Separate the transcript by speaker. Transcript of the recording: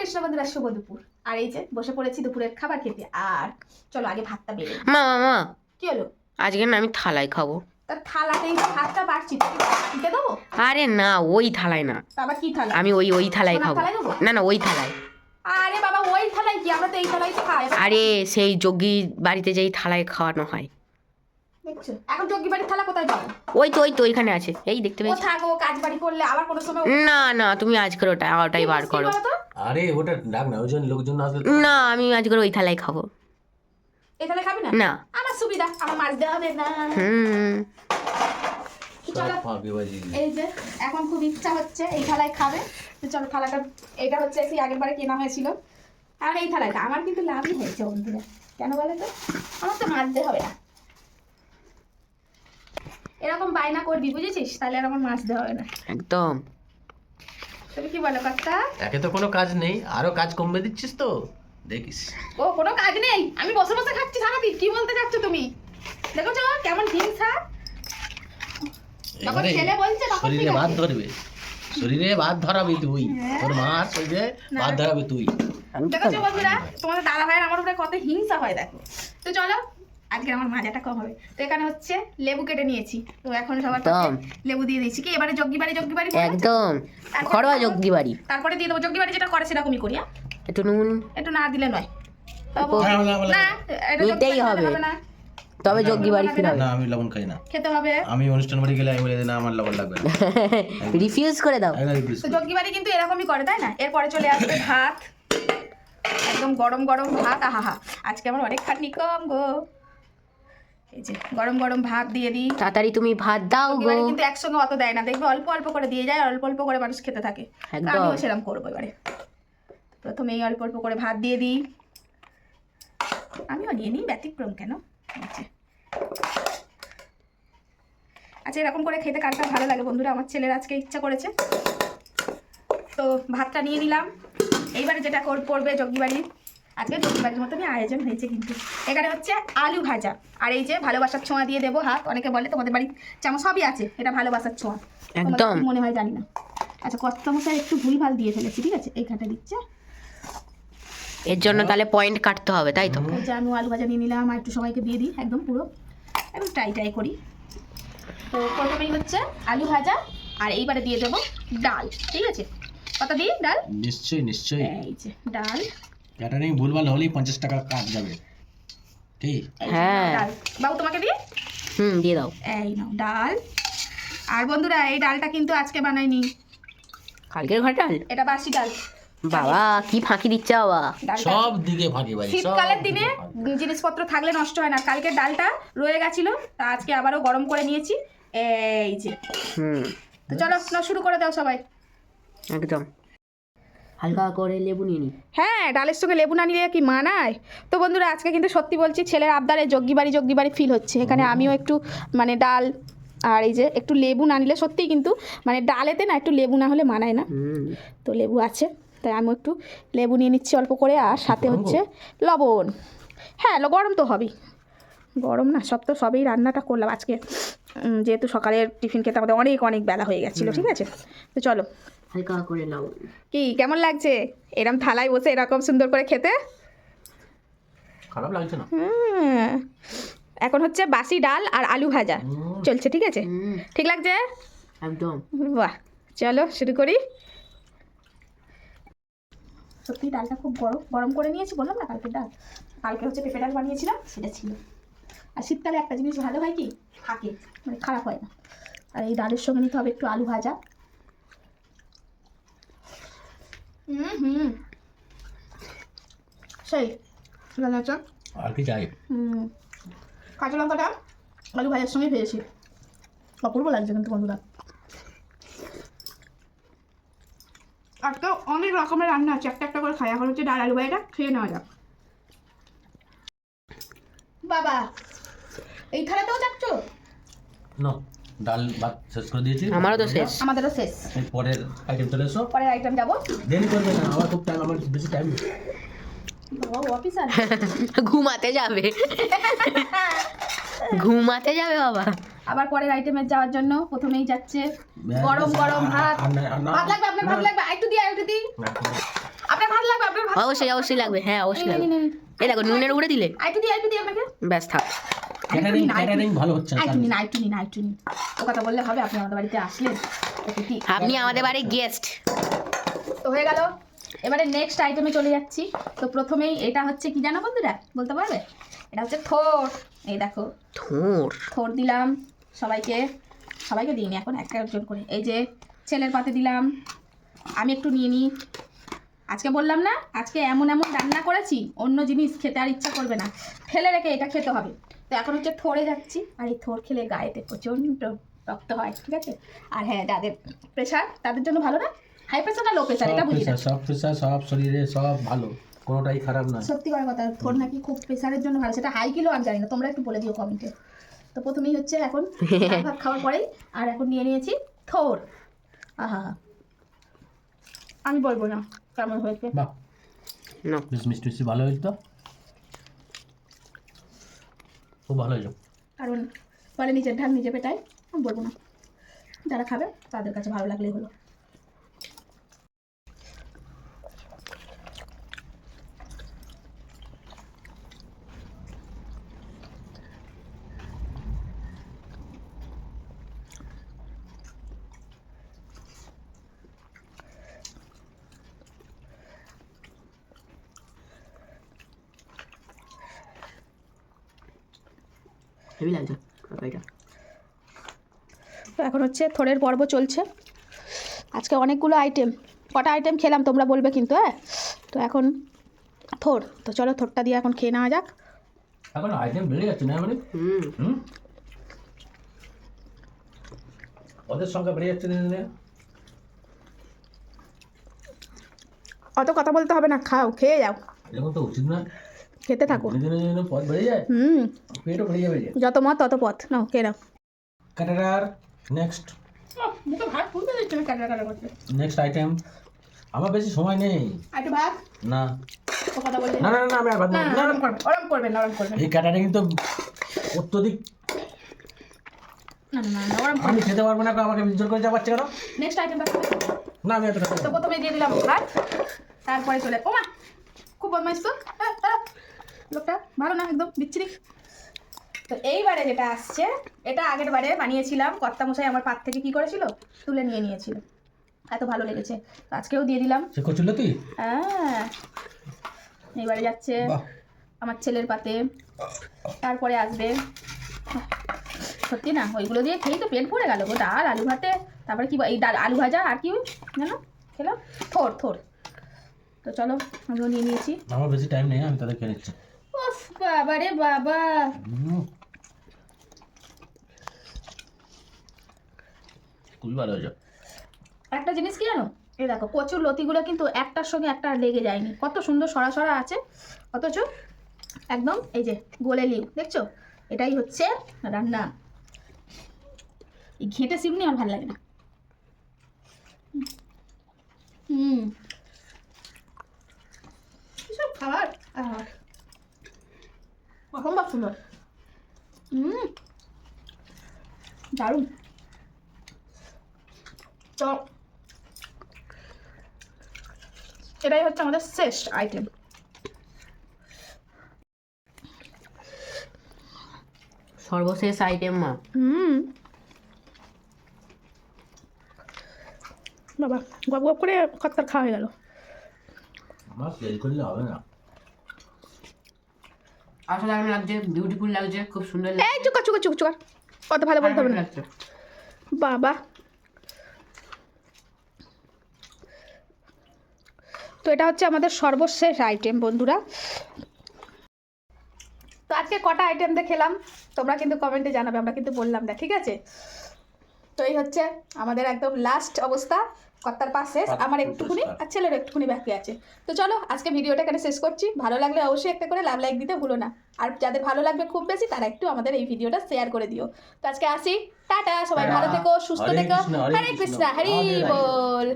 Speaker 1: কৃষ্ণ বন্ধুরা শুভ দুপুর আর এই যে বসে পড়েছি দুপুরের খাবার খেতে। আর চলো আগে ভাতটা বেড়ে।
Speaker 2: মা মা
Speaker 1: কি হলো?
Speaker 2: আজকে না আমি থালায় খাব।
Speaker 1: তার থালাতেই ভাতটা বাড়ছি তুই দিতে দেবো?
Speaker 2: আরে না ওই থালায় না।
Speaker 1: তা আবার কি থালা?
Speaker 2: আমি ওই ওই থালায় খাব। না না ওই থালায়।
Speaker 1: আরে বাবা ওই থালায় কি? আমরা তো এই থালায় খাই।
Speaker 2: আরে সেই যোগী বাড়িতে যেই থালায় খাওয়ানো হয়।
Speaker 1: দেখছ এখন যোগ্যি বাড়ির থালা কোথায় পাবো?
Speaker 2: ওই তো ওই তো ওইখানে আছে। এই দেখতে
Speaker 1: ও
Speaker 2: পেয়েছি
Speaker 1: থাকো কাজ বাড়ি করলে আবার কোনো সময়
Speaker 2: না না তুমি আজকের ওটা ওটাই বার করো?
Speaker 3: আরে ওটা ডাক না ওই জন্য লোকজন আসবে
Speaker 2: না আমি আজকের ওই থালায় খাব।
Speaker 1: এই থালায় খাবি না?
Speaker 2: না।
Speaker 1: আমার সুবিধা আমার মাছ দেওয়া হবে না।
Speaker 2: হুম।
Speaker 1: এই যে এখন খুব ইচ্ছা হচ্ছে এই থালায় খাবে। চলো থালাটা এটা হচ্ছে সেই আগের বারে কেনা হয়েছিল। আর এই থালাটা আমার কিন্তু লাভই হয়েছে বন্ধুরা। কেন বলে তো? আমার তো মারতে হবে না। এরকম বায়না করবি বুঝেছিস? তাহলে আর আমার মাছতে হবে না।
Speaker 2: একদম।
Speaker 1: তুমি কি বলো কর্তা
Speaker 3: একে তো কোনো কাজ নেই আরও কাজ কমবে দিচ্ছিস তো? দেখিস।
Speaker 1: ও কোনো কাজ নেই? আমি বসে বসে খাচ্ছি সারাদিন কি বলতে চাচ্ছ তুমি? দেখেছ কেমন হিংসা। তখন ছেলে বলছে তখন
Speaker 3: শরীরে ভাত ধরবে। শরীরে ভাত ধরাবি তুই।
Speaker 1: হ্যাঁ।
Speaker 3: তোর মা শরীরে ভাত ধরাবি তুই।
Speaker 1: দেখেছ
Speaker 2: খাব।
Speaker 1: বন্ধুরা তোমাদের দাদা ভাইয়ের আমার উপরে কত হিংসা হয় দেখো। তো চলো আজকে আমার মাজাটা কম হবে। তো এখানে হচ্ছে লেবু কেটে নিয়েছি। তো এখন সবার লেবু দিয়ে দিয়েছি। কি এবারে জগ্গি বাড়ি জগ্গি বাড়ি?
Speaker 2: একদম। ঘরোয়া যোগী বাড়ি
Speaker 1: তারপরে দিয়ে দেবো। জগ্গি বাড়ি যেটা করে সেরকমই করি হ্যাঁ?
Speaker 2: একটু নুন।
Speaker 1: একটু না দিলে নয়।
Speaker 2: না,
Speaker 3: না, না,
Speaker 1: এটা জগ্গি বাড়ি
Speaker 2: হবে।
Speaker 1: না।
Speaker 2: তবে যোগী বাড়ি ফিরে
Speaker 3: না আমি লবণ খাই না।
Speaker 1: খেতে হবে।
Speaker 3: আমি অনুষ্ঠান বাড়ি গেলে আমি বলে না আমার লবণ লাগবে না।
Speaker 2: রিফিউজ করে দাও।
Speaker 1: তো জগ্গি বাড়ি কিন্তু এরকমই করে তাই না? এরপরে চলে আসবে ভাত। একদম গরম গরম ভাত। আহা আজকে আমার অনেক খাটনি কম গো। এই যে গরম গরম ভাত দিয়ে দিই।
Speaker 2: তাড়াতাড়ি তুমি ভাত দাও গো।
Speaker 1: কিন্তু একসঙ্গে অত দেয় না। দেখবে অল্প অল্প করে দিয়ে যায় অল্প অল্প করে মানুষ খেতে থাকে। আমিও সেরকম করব এবারে। প্রথমে এই অল্প অল্প করে ভাত দিয়ে দিই। আমিও নিয়ে নিই ব্যতিক্রম কেন? যে। আচ্ছা এরকম করে খেতে কার কার ভালো লাগে বন্ধুরা? আমার ছেলের আজকে ইচ্ছা করেছে। তো ভাতটা নিয়ে নিলাম। এইবারে যেটা কর- করবে জগ্গিবাড়ি আজকে জগ্গিবাড়ির মতনই আয়োজন হয়েছে কিন্তু। এখানে হচ্ছে আলু ভাজা। আর এই যে ভালোবাসার ছোঁয়া দিয়ে দেবো হাত অনেকে বলে তোমাদের বাড়ি চামচ সবই আছে এটা ভালোবাসার ছোঁয়া।
Speaker 2: একদম।
Speaker 1: মনে হয় জানি না। আচ্ছা মশাই একটু ভুল ভালো দিয়ে ফেলেছি ঠিক আছে? এইখানটা দিচ্ছে।
Speaker 2: এর জন্য তাহলে পয়েন্ট কাটতে হবে তাই তো?
Speaker 1: যে আমি আলু ভাজা নিয়ে নিলাম আর একটু সবাইকে দিয়ে দিই একদম পুরো। একদম ট্রাই ট্রাই করি। তো প্রথমেই হচ্ছে আলু ভাজা আর এইবারে দিয়ে দেবো ডাল ঠিক আছে? কত দিই? ডাল?
Speaker 3: নিশ্চয়ই নিশ্চয়ই।
Speaker 1: এই যে ডাল
Speaker 3: ক্যাটারিং ভুলভাল হলেই পঞ্চাশ টাকা কাট যাবে। ঠিক
Speaker 2: হ্যাঁ।
Speaker 1: ডাল। বাবু তোমাকে দিই
Speaker 2: হুম দিয়ে দাও।
Speaker 1: এই নাও ডাল। আর বন্ধুরা এই ডালটা কিন্তু আজকে বানাইনি।
Speaker 2: কালকের ঘর ডাল?
Speaker 1: এটা বাসি ডাল।
Speaker 2: বাবা কি ফাঁকি দিচ্ছে বাবা।
Speaker 3: সব দিকে ফাঁকিবাজি সব
Speaker 1: শীতকালের দিনে জিনিসপত্র থাকলে নষ্ট হয় না। কালকে ডালটা রয়ে গেছিল তা আজকে আবারও গরম করে নিয়েছি। এই যে।
Speaker 2: হুম।
Speaker 1: তো চলো না শুরু করে দাও সবাই।
Speaker 2: একদম। হালকা করে লেবু নিয়ে নি।
Speaker 1: হ্যাঁ ডালের সঙ্গে লেবু না নিলে কি মানায়? তো বন্ধুরা আজকে কিন্তু সত্যি বলছি ছেলের আবদারে জগ্গি বাড়ি জগ্গি বাড়ি ফিল হচ্ছে। এখানে আমিও একটু মানে ডাল আর এই যে একটু লেবু না নিলে সত্যিই কিন্তু মানে ডালেতে না একটু লেবু না হলে মানায় না। তো লেবু আছে তাই আমি একটু লেবু নিয়ে নিচ্ছি অল্প করে আর সাথে হচ্ছে লবণ। হ্যাঁ গরম তো হবেই। গরম না সব তো সবই রান্নাটা করলাম আজকে। যেহেতু সকালের টিফিন খেতে আমাদের অনেক অনেক বেলা হয়ে গেছিল ঠিক আছে? তো চলো
Speaker 2: হালকা করে নাও
Speaker 1: কি কেমন লাগছে? এরম থালায় বসে এরকম সুন্দর করে খেতে?
Speaker 3: খারাপ লাগছে না?
Speaker 1: হুম। এখন হচ্ছে বাসি ডাল আর আলু ভাজা। চলছে ঠিক আছে? ঠিক লাগছে?
Speaker 2: একদম।
Speaker 1: বাহ চলো শুরু করি। সত্যি ডালটা খুব গরম গরম করে নিয়েছি বললাম না কালকে ডাল? কালকে হচ্ছে পেঁপে ডাল বানিয়েছিলাম সেটা ছিল। আর শীতকালে একটা জিনিস ভালো হয় কি? থাকে মানে খারাপ হয় না। আর এই ডালের সঙ্গে নিতে হবে একটু আলু ভাজা। হুম হুম সেই আছে
Speaker 3: আর কি চাই?
Speaker 1: হুম। কাঁচা লঙ্কাটা আলু ভাজার সঙ্গে ভেজেছি। অপূর্ব লাগছে কিন্তু বন্ধুরা। আজকে অনেক রকমের রান্না আছে। একটা একটা করে খাই। এখন হচ্ছে ডাল আলু ভাজাটা খেয়ে নেওয়া যাক। বাবা এই থালাতেও যাচ্ছ?
Speaker 3: না। ডাল ভাত শেষ করে দিয়েছি।
Speaker 2: আমারও তো শেষ।
Speaker 1: আমাদেরও শেষ।
Speaker 3: এই পরের আইটেম চলে এসো।
Speaker 1: পরের আইটেম যাব।
Speaker 3: দেরি করবে না আমার খুব টাইম আমার বেশি টাইম
Speaker 2: ঘুমাতে যাবে। ঘুমাতে যাবে বাবা।
Speaker 1: আবার পরের আইটেমে যাওয়ার জন্য প্রথমেই যাচ্ছে গরম গরম ভাত। ভাত লাগবে আপনার ভাত লাগবে। একটু দিয়ে একটু দিই। আপনার ভাত লাগবে
Speaker 2: অবশ্যই অবশ্যই লাগবে। হ্যাঁ অবশ্যই লাগবে।
Speaker 1: এই,
Speaker 2: দেখো নুনের উড়ে দিলে।
Speaker 1: আইটু দি আইটু দি আপনাকে।
Speaker 2: ব্যাস থাক।
Speaker 3: ক্যাটারিং ক্যাটারিং ভালো হচ্ছে না
Speaker 1: ও কথা বললে হবে আপনি আমাদের বাড়িতে আসলেন।
Speaker 2: আপনি আমাদের বাড়ির গেস্ট
Speaker 1: তো হয়ে গেল। এবারে নেক্সট আইটেমে চলে যাচ্ছি। তো প্রথমেই এটা হচ্ছে কি জানো বন্ধুরা? বলতে পারবে? এটা হচ্ছে থোর। এই দেখো।
Speaker 2: থোর?
Speaker 1: থোর দিলাম সবাইকে। সবাইকে দিইনি এখন একটা একজন করে। এই যে ছেলের পাতে দিলাম। আমি একটু নিয়ে নিই। আজকে বললাম না আজকে এমন এমন রান্না করেছি অন্য জিনিস খেতে আর ইচ্ছা করবে না। ফেলে রেখে এটা খেতে হবে। তো এখন হচ্ছে থোরে যাচ্ছি আর এই থোর খেলে গায়েতে প্রচণ্ড রক্ত হয় ঠিক আছে? আর হ্যাঁ যাদের প্রেশার তাদের জন্য ভালো না? হাই প্রেশার না লো প্রেশার এটা
Speaker 3: সব
Speaker 1: বুঝি না।
Speaker 3: সব প্রেশার সব শরীরে সব ভালো কোনোটাই খারাপ না
Speaker 1: সত্যি করে কথা থোর নাকি খুব প্রেশারের জন্য ভালো সেটা হাই কিলো আমি জানি না তোমরা একটু বলে দিও কমেন্টে তো প্রথমেই হচ্ছে এখন ভাত ভাত খাওয়ার পরেই আর এখন নিয়ে নিয়েছি থোর আহা আমি বলব না। কেমন হয়েছে?
Speaker 3: বাহ।
Speaker 2: না।
Speaker 3: বেশ মিষ্টি মিষ্টি ভালো হয়েছে তো? খুব ভালো হয়েছে।
Speaker 1: কারণ বলে নিজের ঢাক নিজে পেটাই বলব না। যারা খাবে তাদের কাছে ভালো লাগলেই হলো।
Speaker 2: হেভি লাগছে তরকারিটা
Speaker 1: তো এখন হচ্ছে থোড়ের পর্ব চলছে। আজকে অনেকগুলো আইটেম কটা আইটেম খেলাম তোমরা বলবে কিন্তু হ্যাঁ? তো এখন থোর তো চলো থোরটা দিয়ে এখন খেয়ে নেওয়া যাক।
Speaker 3: এখন আইটেম বেড়ে যাচ্ছে না মানে?
Speaker 2: হুম।
Speaker 3: হুম? ওদের সংখ্যা বেড়ে যাচ্ছে
Speaker 1: অত কথা বলতে হবে না খাও খেয়ে যাও।
Speaker 3: এরকম তো উচিত না
Speaker 1: খেতে থাকো। হুম। যত মত তত পথ। নাও খেয়ে নাও।
Speaker 3: Caterer next. Next item. আমার বেশি সময় নেই।
Speaker 1: ভাত?
Speaker 3: না। না না না, না আমি আর ভাত
Speaker 1: না
Speaker 3: নেব
Speaker 1: না,
Speaker 3: না, না,
Speaker 1: ওরম করবেন ওরম করবেন না ওরম করবেন
Speaker 3: এই ক্যাটারিং তো অত্যধিক
Speaker 1: না না না না ওরম
Speaker 3: আমি খেতে পারব না আমাকে বিজোর করে যাওয়াচ্ছে কেন
Speaker 1: নেক্সট আইটেমটা
Speaker 3: না আমি এত
Speaker 1: তো প্রথমে দিয়ে দিলাম ভাত তারপরে চলে ও মা খুব বদমাইশ তো। হ্যাঁ। লোকটা ভালো না একদম বিচ্ছিরি। তো এইবারে যেটা আসছে এটা আগের বারে বানিয়েছিলাম কর্তা মশাই আমার পাত থেকে কি করেছিল? তুলে নিয়ে নিয়েছিল। এত ভালো লেগেছে আজকেও দিয়ে দিলাম।
Speaker 3: করছিল তুই
Speaker 1: হ্যাঁ। এইবারে যাচ্ছে আমার ছেলের পাতে। তারপরে আসবে। সত্যি না ওইগুলো দিয়ে খেয়েই তো পেট ভরে গেল গো ডাল আলু ভাতে তারপরে কি এই ডাল আলু ভাজা আর কি জানো? খেলাম? থোর থোর তো চলো আমিও নিয়ে নিয়েছি।
Speaker 3: আমার বেশি টাইম নেই আমি তাদের খেয়ে নিচ্ছি।
Speaker 1: উফ বাবা রে বাবা।
Speaker 3: খুবই ভালো হয়েছে।
Speaker 1: একটা জিনিস কি জানো? এই দেখো কচুর লতিগুলো কিন্তু একটার সঙ্গে একটা আর লেগে যায়নি। কত সুন্দর সরা সরা আছে। অথচ একদম এই যে গোলে লিউ দেখছ? এটাই হচ্ছে রান্না। ঘেঁটে সিমনি আমার ভালো লাগে না। হুম। খাবার? আহ। সুন্দর দারুণ। তো এটাই হচ্ছে আমাদের শেষ আইটেম
Speaker 2: সর্বশেষ আইটেম মা।
Speaker 1: হুম বাবা গপ গপ করে খত্তার খাওয়া হয়ে গেল।
Speaker 3: আমার তেল করলে হবে না।
Speaker 2: আসলে লাগছে বিউটিফুল লাগছে খুব সুন্দর লাগছে
Speaker 1: এই চুকা চুকা চুকা চুকা কত ভালো বলতে হবে না। বাবা। তো এটা হচ্ছে আমাদের সর্বশেষ আইটেম বন্ধুরা। তো আজকে কটা আইটেম দিয়ে খেলাম তোমরা কিন্তু কমেন্টে জানাবে আমরা কিন্তু বললাম না ঠিক আছে? তো এই হচ্ছে আমাদের একদম লাস্ট অবস্থা। কর্তার পাশ শেষ আমার একটুখানি আর ছেলের একটুখানি বাকি আছে। তো চলো আজকে ভিডিওটা এখানে শেষ করছি। ভালো লাগলে অবশ্যই একটা করে লাভ লাইক দিতে ভুলো না। আর যাদের ভালো লাগবে খুব বেশি তারা একটু আমাদের এই ভিডিওটা শেয়ার করে দিও। তো আজকে আসি। টাটা সবাই ভালো থেকো সুস্থ থেকো।
Speaker 3: হরে কৃষ্ণ,
Speaker 1: হরি। বল।